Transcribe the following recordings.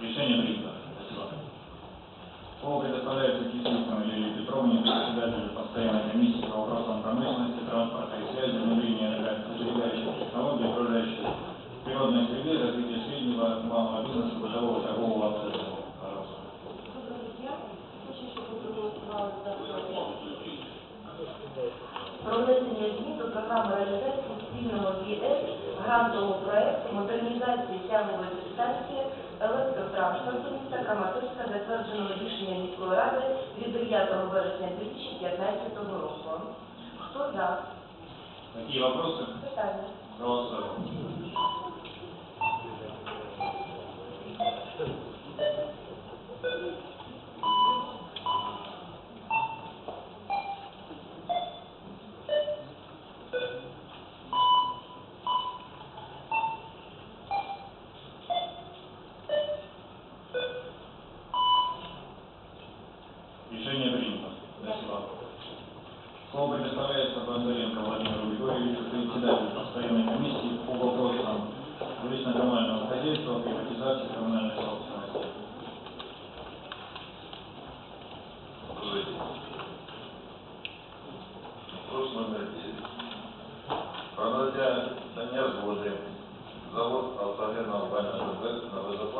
Решение принято. Спасибо. Слово предоставляется Кисюкам Лилии Петровне, председателю постоянной комиссии по вопросам промышленности, транспорта и связи, внедрения энергосберегающих технологий, окружающей природной среды, развития среднего малого бизнеса, бытового торгового процесса. Пожалуйста. Про внесення змін до програми реалізації спільного ЄС грантового проекту модернізації тягової дистанції електрофтранспорту міста Краматорська затвердженого рішенням міської ради від 9 вересня 2015 року. Хто за? Какие вопросы? Питання. Голосуем.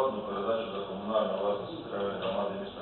повторную передачу до комунальної власності територіальної громади міста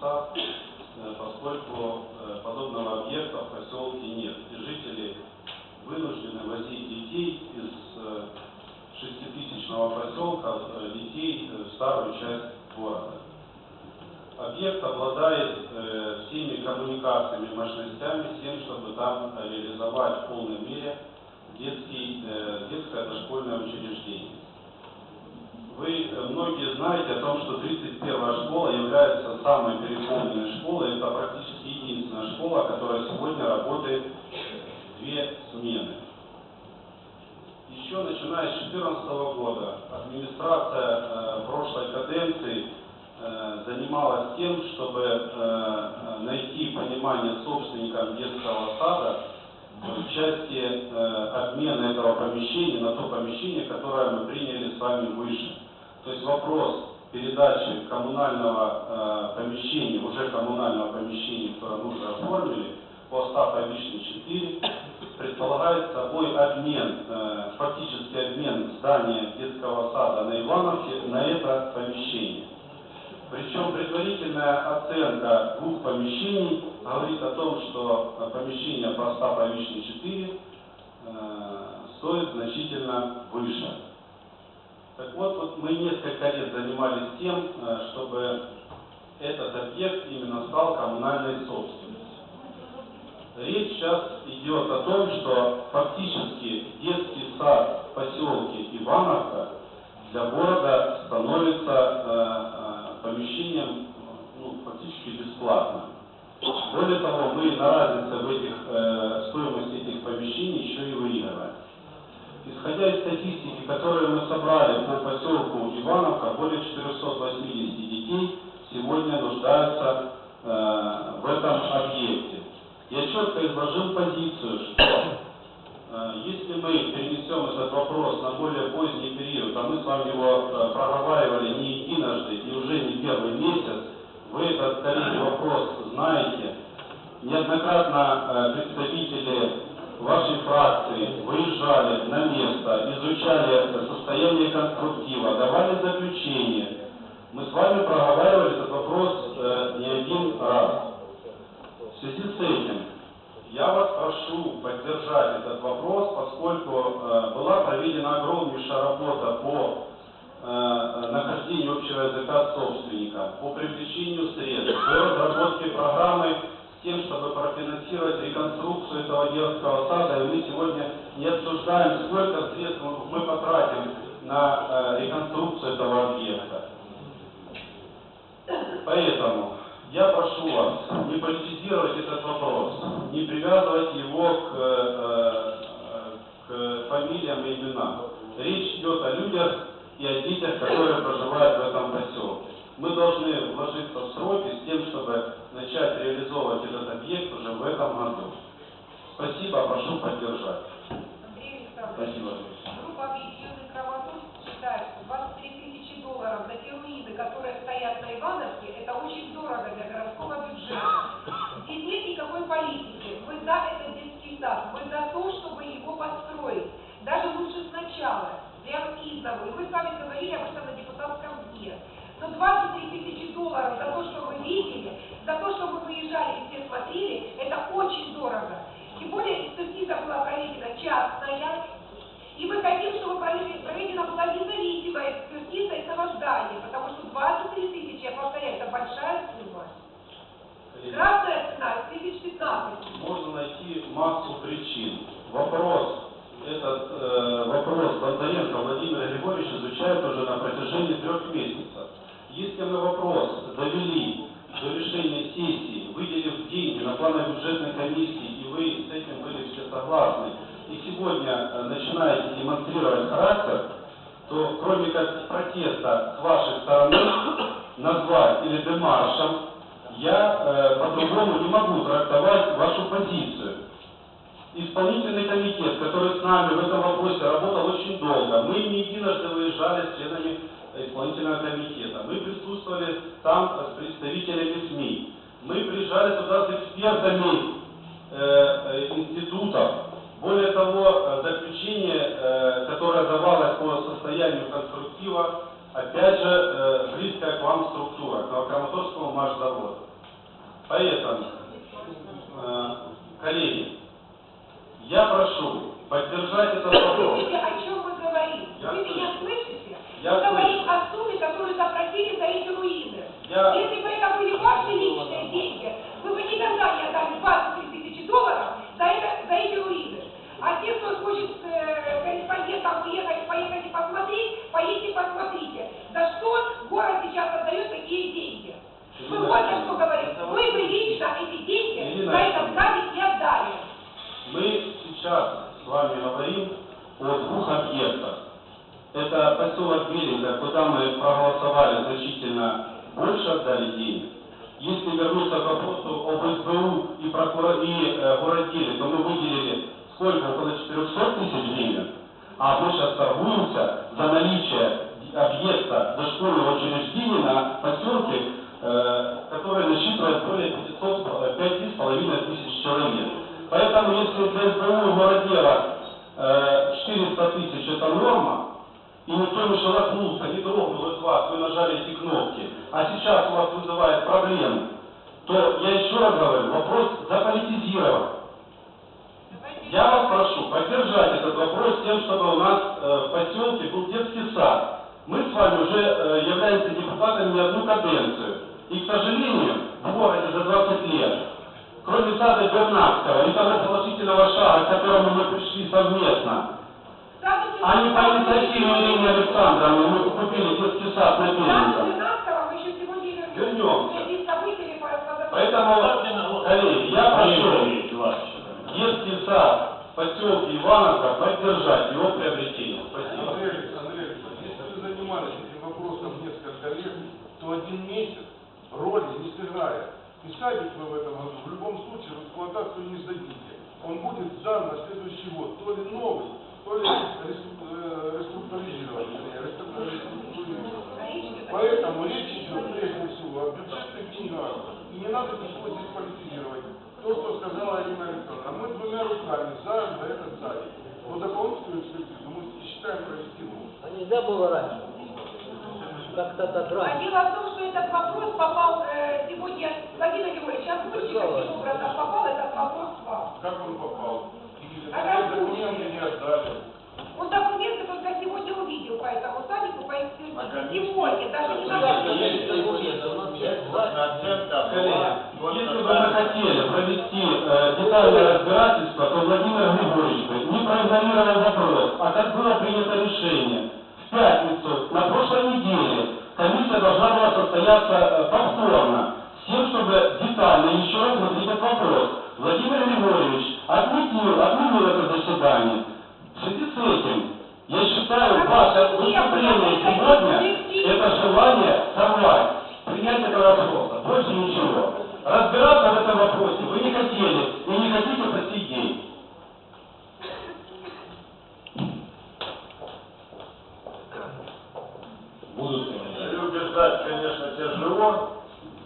сад, э, поскольку э, подобного объекта в поселке нет. И жители вынуждены возить детей из э, шеститысячного поселка, детей в старую часть города. Объект обладает всеми коммуникациями, мощностями, с тем, чтобы там реализовать в полной мере детский, детское дошкольное учреждение. Вы э, многие знаете о том, что 31 школа является самой переполненной школой. Это практически единственная школа, которая сегодня работает две смены. Еще начиная с 2014 года администрация э, прошлой каденции э, занималась тем, чтобы э, э, найти понимание собственникам детского сада в части э, обмена этого помещения на то помещение, которое мы приняли с вами выше. То есть вопрос передачи коммунального э, помещения, уже коммунального помещения, которое мы уже оформили, по Остапа Вишни 4, предполагает собой обмен, э, фактический обмен здания детского сада на Ивановке на это помещение. Причем предварительная оценка двух помещений говорит о том, что помещение по Остапа Вишни 4 э, стоит значительно выше. Так вот, вот мы несколько лет занимались тем, э, чтобы этот объект именно стал коммунальной собственностью. Речь сейчас идет о том, что фактически детский сад в поселке Ивановка для города становится э, э, помещением ну, фактически бесплатным. Более того, мы на разнице в этих, э, стоимости этих помещений еще и выигрываем. Исходя из статистики, которую мы собрали по поселку Ивановка, более 480 детей сегодня нуждаются э, в этом объекте. Я четко изложил позицию, что э, если мы перенесем этот вопрос на более поздний период, а мы с вами его э, проговаривали не единожды и уже не первый месяц, вы этот, коллеги, вопрос знаете, неоднократно э, представители вашей фракции выезжали на место, изучали состояние конструктива, давали заключение. Мы с вами проговаривали этот вопрос э, не один раз. В связи с этим я вас прошу поддержать этот вопрос, поскольку э, была проведена огромнейшая работа по э, нахождению общего языка собственника, по привлечению средств, по разработке программы тем, чтобы профинансировать реконструкцию этого детского сада. И мы сегодня не обсуждаем, сколько средств мы потратим на э, реконструкцию этого объекта. Поэтому я прошу вас не политизировать этот вопрос, не привязывать его к, э, э, к фамилиям и именам. Речь идет о людях и о детях, которые проживают в этом поселке. Мы должны вложиться в сроки с тем, чтобы начать реализовывать этот объект уже в этом году. Спасибо, прошу поддержать. Андрей Александрович, Спасибо. группа объединенных Краматорск считает, что 23 тысячи долларов за те руины, которые стоят на Ивановке, большая сумма. Красная цена тысяч 15. Можно найти массу причин. Вопрос. Этот э, вопрос Бондаренко Владимир Григорьевич изучает уже на протяжении трех месяцев. Если мы вопрос довели до решения сессии, выделив деньги на планы бюджетной комиссии, и вы с этим были все согласны, и сегодня э, начинаете демонстрировать характер, то кроме как протеста с вашей стороны, назвать или демаршем, я э, по-другому не могу трактовать вашу позицию. Исполнительный комитет, который с нами в этом вопросе работал очень долго, мы не единожды выезжали с членами исполнительного комитета, мы присутствовали там с представителями СМИ, мы приезжали туда с экспертами э, э, институтов. Более того, э, заключение, э, которое давалось по состоянию конструктива, опять же, э, близкая к вам структура, к Новокраматорскому машзаводу. Поэтому, э, коллеги, я прошу поддержать этот вопрос. О чем вы говорите? Я Вы меня слышите? Я мы говорим слышу. о сумме, которую запросили за эти руины. Я- Если бы это были ваши личные деньги, вы бы никогда не отдали 23 тысячи долларов за, это, за эти руины. А те, кто хочет э, корреспондентам уехать, поехать и посмотреть, поедьте посмотрите. За что город сейчас отдает такие деньги? Мы Ирина вот о Ивановна, что говорим. Вы бы лично эти деньги Ирина за этот Ивановна. гадик не отдали. Мы сейчас с вами говорим о двух объектах. Это поселок Беленко, куда мы проголосовали значительно больше отдали денег. Если вернуться к вопросу об СБУ и, прокура... и э, городделе, то мы выделили сколько? Около 400 тысяч гривен. А мы сейчас торгуемся за наличие объекта дошкольного учреждения на поселке, э, который насчитывает более 500, э, 5,5 тысяч человек. Поэтому если для СБУ и городдела э, 400 тысяч это норма, и никто не шелохнулся, не дрогнул из вас, вы нажали эти кнопки, а сейчас у вас вызывает проблемы, то я еще раз говорю, вопрос заполитизирован. Я вас прошу поддержать этот вопрос с тем, чтобы у нас э, в поселке был детский сад. Мы с вами уже э, являемся депутатами не одну каденцию. И, к сожалению, в городе за 20 лет, кроме сада Бернакского и того положительного шага, к которому мы пришли совместно, а не по инициативе Ирины Александровны мы купили детский сад на Беленьком. мы еще сегодня и Вернемся. Следить событиями по- по- Поэтому, коллеги, я прошу детский сад в поселке Ивановка поддержать его приобретение. Спасибо. Андрей Александрович, если вы занимались этим вопросом несколько лет, то один месяц роли не сыграет. И вы в этом году в любом случае в эксплуатацию не сдадите. Он будет сдан на следующий год, то ли новый, то ли реструк- э, реструктуризированный. вернее, реструктуризированный. Поэтому речь идет прежде всего о бюджетных деньгах. И не надо ничего здесь политизировать. То, что сказала Ирина Александровна, мы двумя руками за, за этот садик. Но дополнительную экспертизу мы считаем провести нужно. А нельзя было раньше? Как-то так А дело в том, что этот вопрос попал э, сегодня, Владимир Григорьевич, озвучьте, каким образом попал этот вопрос к вам. Как он попал? А документы не отдали? Он документы только сегодня увидел по этому садику, по экспертизе. Сегодня, даже не если бы мы хотели провести э, детальное разбирательство, то Владимир Григорьевич бы не проигнорировал вопрос, а как было принято решение. В пятницу, на прошлой неделе, комиссия должна была состояться э, повторно, с тем, чтобы детально еще раз смотреть этот вопрос. Владимир Григорьевич отменил, отменил это заседание. В связи с этим, я считаю, ваше выступление сегодня – это желание сорвать принять этого вопроса. Больше ничего. Разбираться в этом вопросе вы не хотели и не хотите по сей день. Будут ли И убеждать, конечно, тяжело.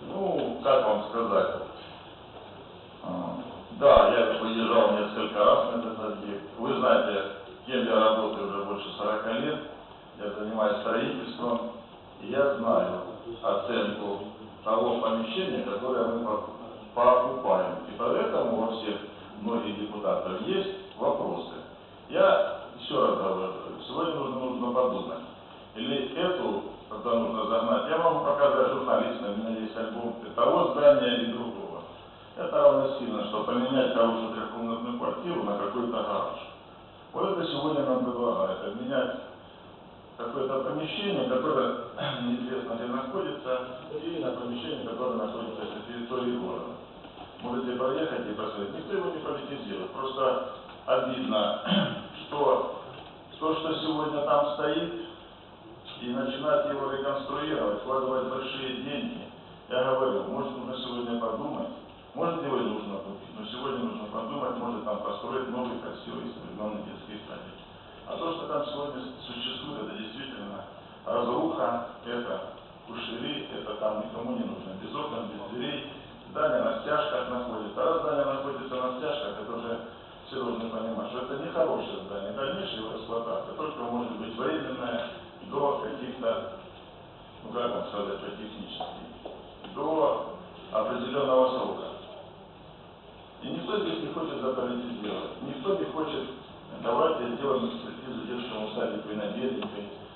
Ну, как вам сказать? А, Да, я выезжал несколько раз на этот объект. Вы знаете, кем я работаю уже больше 40 лет. Я занимаюсь строительством. И я знаю оценку того помещения, которое мы по- покупаем. И поэтому во всех многих депутатов есть вопросы. Я еще раз говорю, сегодня нужно, нужно подумать. Или эту, когда нужно загнать, я могу показать альбом того здания и другого. Это равносильно, что поменять хорошую трехкомнатную квартиру на какой-то гараж. Вот это сегодня нам предлагают, обменять какое-то помещение, которое неизвестно где находится, и на помещение, которое находится на территории города. можете проехать и посмотреть. Никто его не политизирует. Просто обидно, что то, что сегодня там стоит, и начинать его реконструировать, вкладывать большие деньги. Я говорю, может нужно сегодня подумать, может его и нужно купить, но сегодня нужно подумать, может там построить новый красивый современный детский садик. А то, что там сегодня существует, это действительно разруха, это кушери, это там никому не нужно, без окон, без дверей, здание на стяжках находится. А раз здание находится на стяжках, это уже все должны понимать, что это не хорошее здание, дальнейшая его эксплуатация. Только может быть временная до каких-то, ну как вам сказать, по-технически, до определенного срока. И никто здесь не хочет заполитизировать, никто не хочет давайте сделаем экспертизу детскому садику и на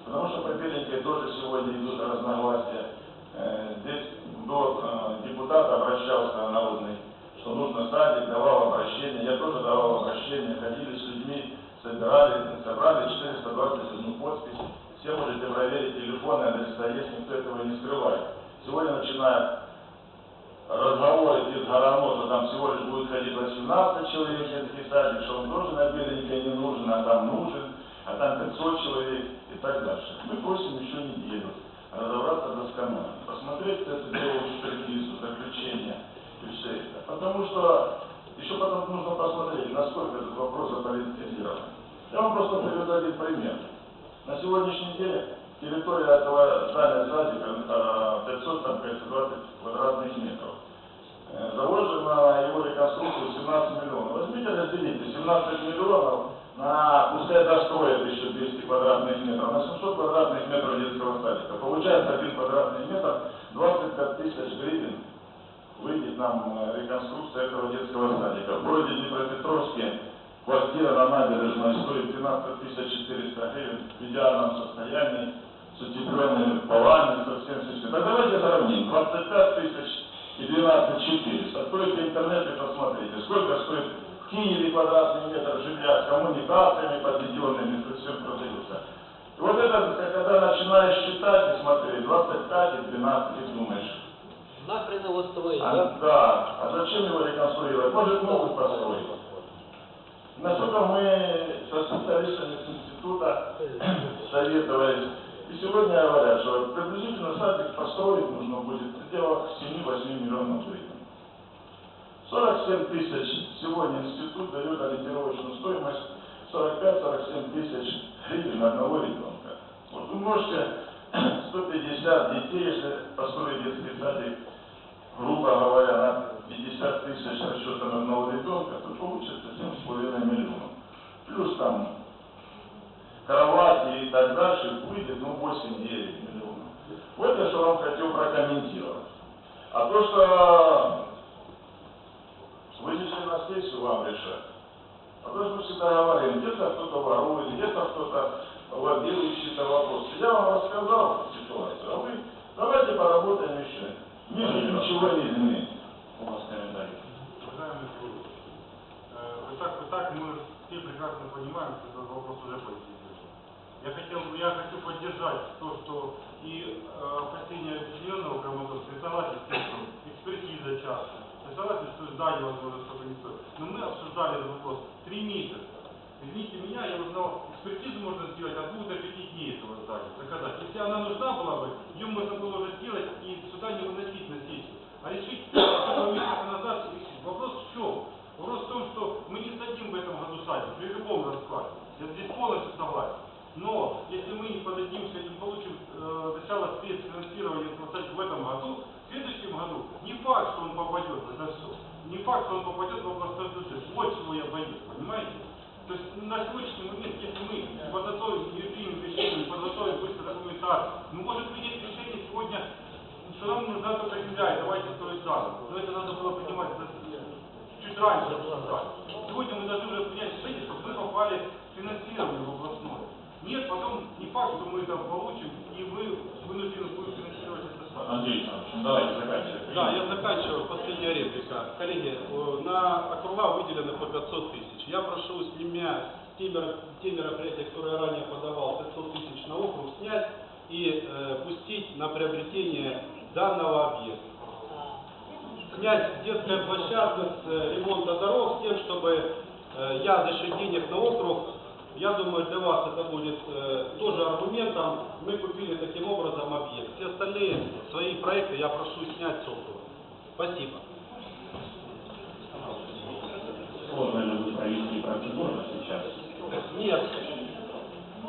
потому что по Беленькой тоже сегодня идут разногласия. Э, Здесь до э, депутата обращался народный, что нужно садик, давал обращение, я тоже давал обращение, ходили с людьми, собирали, собрали 421 подпись, все можете проверить телефоны, адреса есть, никто этого не скрывает. Сегодня начинает разговор идти с Горано, что там всего лишь будет ходить 18 человек детский садик, что он тоже на беленькой не нужен, а там нужен, а там 500 человек и так дальше. Мы просим еще неделю разобраться досконально, посмотреть это дело экспертизу, заключение и все это. Потому что еще потом нужно посмотреть, насколько этот вопрос заполитизирован. Я вам просто приведу один пример. На сегодняшний день территория этого здания садика э, 500, там, 520 квадратных метров. Э, Заложено на его реконструкцию 17 миллионов. Возьмите, разделите 17 миллионов на, пускай достроят еще 200 квадратных метров, на 700 квадратных метров детского садика. Получается один квадратный метр 25 тысяч гривен выйдет нам э, реконструкция этого детского садика. В городе Днепропетровске квартира на набережной стоит 12 400 гривен в идеальном состоянии, с утепленными полами, со всем всем. Так давайте сравним. 25 тысяч и 12 400. Откройте интернет и посмотрите, сколько стоит в Киеве квадратный метр жилья с коммуникациями подведенными, то все продается. И вот это, когда начинаешь считать и смотреть, 25 и 12, и думаешь, Нахрен его строить, а, да? да, а зачем его реконструировать? Может, могут построить. Насколько мы со специалистами с института советовались, и сегодня говорят, что приблизительно садик построить нужно будет в пределах 7-8 миллионов гривен. 47 тысяч сегодня институт дает ориентировочную стоимость 45-47 тысяч гривен на одного ребенка. Вот вы можете 150 детей, если построить детский садик, грубо говоря, на 50 тысяч расчетом одного ребенка, то получится 7,5 миллионов. Плюс там кровати и так дальше, выйдет ну 8-9 миллионов. Вот я что вам хотел прокомментировать. А то, что вынесли на сессию, вам решать. А то, что мы всегда говорим, где-то кто-то ворует, где-то кто-то лоббирующий-то вопрос. Я вам рассказал ситуацию, а вы давайте поработаем еще. Мир ничего не изменит. У вас комментарий. Уважаемый коллеги, э, вы так, вы так, мы все прекрасно понимаем, что этот вопрос уже политизирован. Я хотел, бы- я хочу поддержать то, что и э, опасения объединенного Краматорска, и согласен с тем, что экспертиза частная, я согласен, что здание, возможно, что не стоит. Но мы обсуждали этот вопрос три месяца. Извините меня, я узнал, экспертизу можно сделать от двух до пяти дней этого здания, заказать. Если она нужна была бы, ее можно было уже сделать и сюда не выносить на сессию. А решить назад. Вопрос в чем? Вопрос в том, что мы не сдадим в этом году садик при любом раскладе. Я здесь полностью согласен. Но если мы не подадимся и не получим э, начало средств финансирования в этом году, в следующем году не факт, что он попадет. Не факт, что он попадет в областной бюджет. Вот чего я боюсь, понимаете? То есть на сегодняшний момент, если мы не подготовим, не примем решение, не подготовим быстро документацию, ну может принять решение сегодня, что нам только земля, и давайте строить заново. Но это надо было принимать чуть раньше. Сегодня мы должны уже принять решение, чтобы мы попали в финансирование в областное. Нет, потом не факт, что мы это получим, и вы вынуждены будете финансировать Андрей Александрович, ну давайте заканчивать. Да, я заканчиваю. Последняя реплика. Коллеги, э, на округа выделено по 500 тысяч. Я прошу с с те, те мероприятия, которые я ранее подавал, 500 тысяч на округ снять и э, пустить на приобретение данного объекта. снять с детской площадки, с э, ремонта дорог, с тем, чтобы э, я за счет денег на округ, я думаю, для вас это будет э, тоже аргументом, мы купили таким образом объект. Все остальные свои проекты я прошу снять с округа. Спасибо. Вы провести процедуру сейчас? Нет.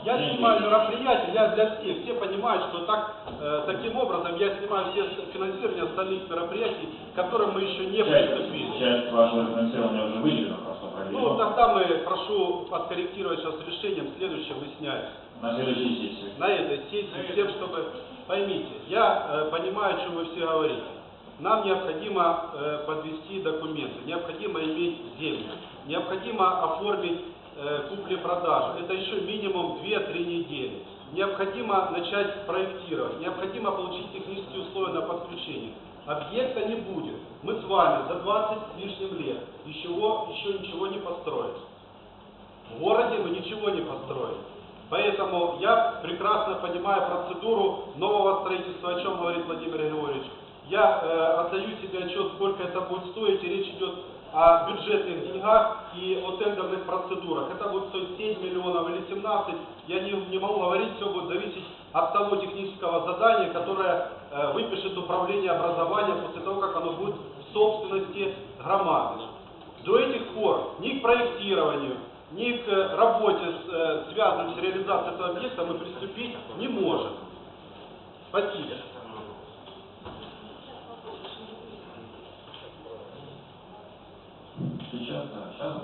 Я снимаю мероприятия, я для всех. Все понимают, что так, э, таким образом я снимаю все финансирование остальных мероприятий, к которым мы еще не Часть, приступили. часть вашего финансирования уже выделена, Ну, тогда мы, прошу подкорректировать сейчас решением следующим и снять На следующей сессии. на этой сессии, с тем, чтобы, поймите, я э, понимаю, о чем вы все говорите. Нам необходимо э, подвести документы, необходимо иметь землю, необходимо оформить э, купли-продажу. Это еще минимум 2-3 недели. Необходимо начать проектировать, необходимо получить технические условия на подключение. Объекта не будет. Мы с вами за 20 с лишним лет еще, еще ничего не построили. В городе мы ничего не построили. Поэтому я прекрасно понимаю процедуру нового строительства, о чем говорит Владимир Григорьевич. Я э, отдаю себе отчет, сколько это будет стоить, и речь идет о бюджетных деньгах и о тендерных процедурах. Это будет стоить 7 миллионов или 17, я не, не могу говорить, все будет зависеть от того технического задания, которое э, выпишет управление образования после того, как оно будет в собственности громады. До этих пор ни к проектированию, ни к э, работе, э, связанной с реализацией этого объекта, мы приступить не можем. Спасибо. Сейчас, да. Сейчас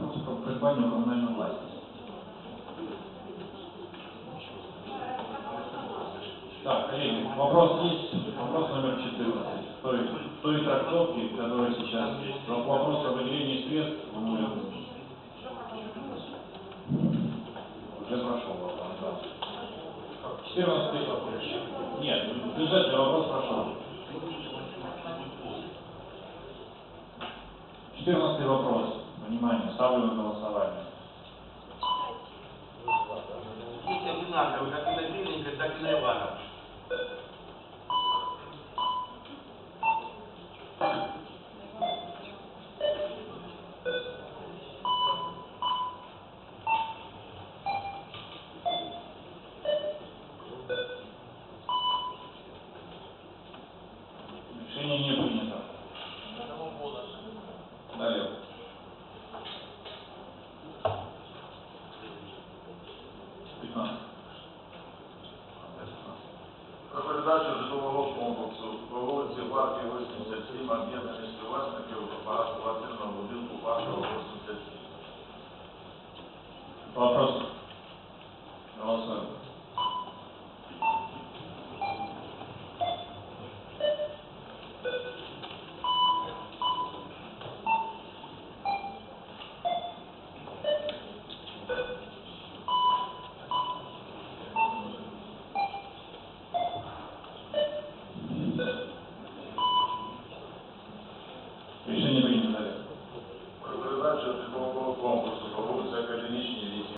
придбание коммунальной власти. Так, коллеги, вопрос есть. Вопрос номер 14. Той, той трактовки, которая сейчас. Вопрос о выделении средств нулевую. Уже прошел вопрос, да. 14 вопрос. Нет, бюджетный вопрос прошел. 14 вопрос. Внимание, ставлю на голосование. Есть одинаковые, как и на Беленько, так и на Иванов. 15. Про передачу житлового комплексу по вулиці Парків 87 об'єднаних співвласників багатоквартирного будинку Паркова 87. Вопрос.